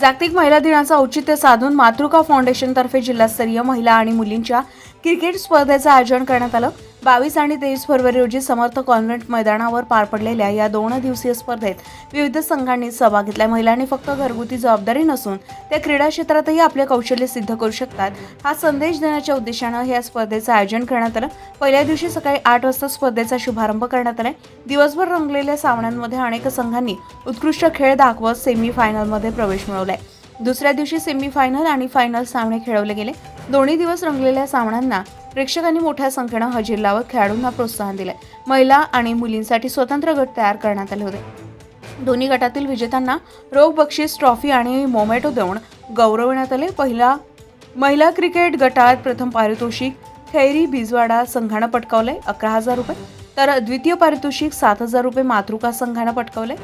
जागतिक महिला दिनाचं औचित्य साधून मातृका फाउंडेशनतर्फे जिल्हास्तरीय महिला आणि मुलींच्या क्रिकेट स्पर्धेचं आयोजन करण्यात आलं. बावीस आणि तेवीस फरवरी रोजी समर्थ कॉन्व्हेंट मैदानावर पार पडलेल्या या दोन दिवसीय स्पर्धेत विविध संघांनी सहभाग घेतला महिलांनी फक्त घरगुती जबाबदारी नसून त्या क्रीडा क्षेत्रातही आपले कौशल्य सिद्ध करू शकतात. हा संदेश देण्याच्या उद्देशानं या स्पर्धेचं आयोजन करण्यात आलं. पहिल्या दिवशी सकाळी आठ वाजता स्पर्धेचा शुभारंभ करण्यात आला दिवसभर रंगलेल्या सामन्यांमध्ये अनेक संघांनी उत्कृष्ट खेळ दाखवत सेमी फायनलमध्ये प्रवेश मिळवलाय. दुसऱ्या दिवशी सेमी फायनल आणि फायनल सामने खेळवले गेले. दोन्ही दिवस रंगलेल्या सामन्यांना प्रेक्षकांनी मोठ्या संख्येनं हजेरी लावत खेळाडूंना प्रोत्साहन दिले महिला आणि मुलींसाठी स्वतंत्र गट तयार करण्यात आले होते. दोन्ही गटातील विजेत्यांना रोख बक्षीस ट्रॉफी आणि मोमॅटो देऊन गौरवण्यात आले. पहिला महिला क्रिकेट गटात प्रथम पारितोषिक खैरी बिजवाडा संघानं पटकावले अकरा हजार रुपये. तर द्वितीय पारितोषिक सात हजार रुपये मातृका संघानं पटकावले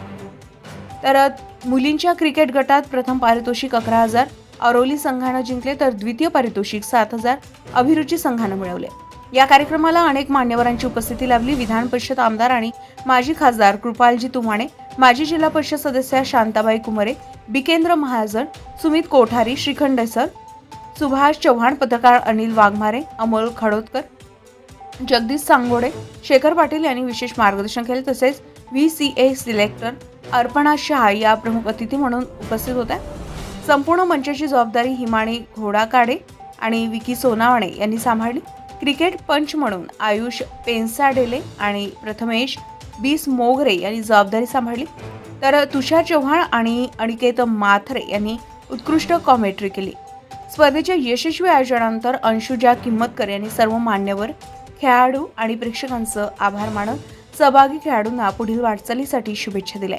तर मुलींच्या क्रिकेट गटात प्रथम पारितोषिक अकरा हजार. अरोली संघानं जिंकले तर द्वितीय पारितोषिक सात हजार अभिरुची संघानं मिळवले. या कार्यक्रमाला अनेक मान्यवरांची उपस्थिती लाभली. विधान परिषद आमदार आणि माजी खासदार कृपालजी तुमाणे माजी जिल्हा परिषद सदस्या शांताबाई कुमरे बिकेंद्र महाजन सुमित कोठारी श्रीखंड सर सुभाष चव्हाण पत्रकार अनिल वाघमारे अमोल खडोदकर जगदीश सांगोडे शेखर पाटील यांनी विशेष मार्गदर्शन केले. तसेच V C A selector Arpana Shah या प्रमुख अतिथी म्हणून उपस्थित होत्या. संपूर्ण मंचाची जबाबदारी हिमाणी घोडाकाडे आणि विकी सोनावणे यांनी सांभाळली. क्रिकेट पंच म्हणून आयुष पेन्साडेले आणि प्रथमेश बीस मोगरे यांनी जबाबदारी सांभाळली. तर तुषार चव्हाण आणि अनिकेत माथरे यांनी उत्कृष्ट कॉमेंट्री केली. स्पर्धेच्या यशस्वी आयोजनानंतर अंशुजा किंमतकर यांनी सर्व मान्यवर खेळाडू आणि प्रेक्षकांचं आभार मानत सहभागी खेळाडूंना पुढील वाटचालीसाठी शुभेच्छा दिल्या.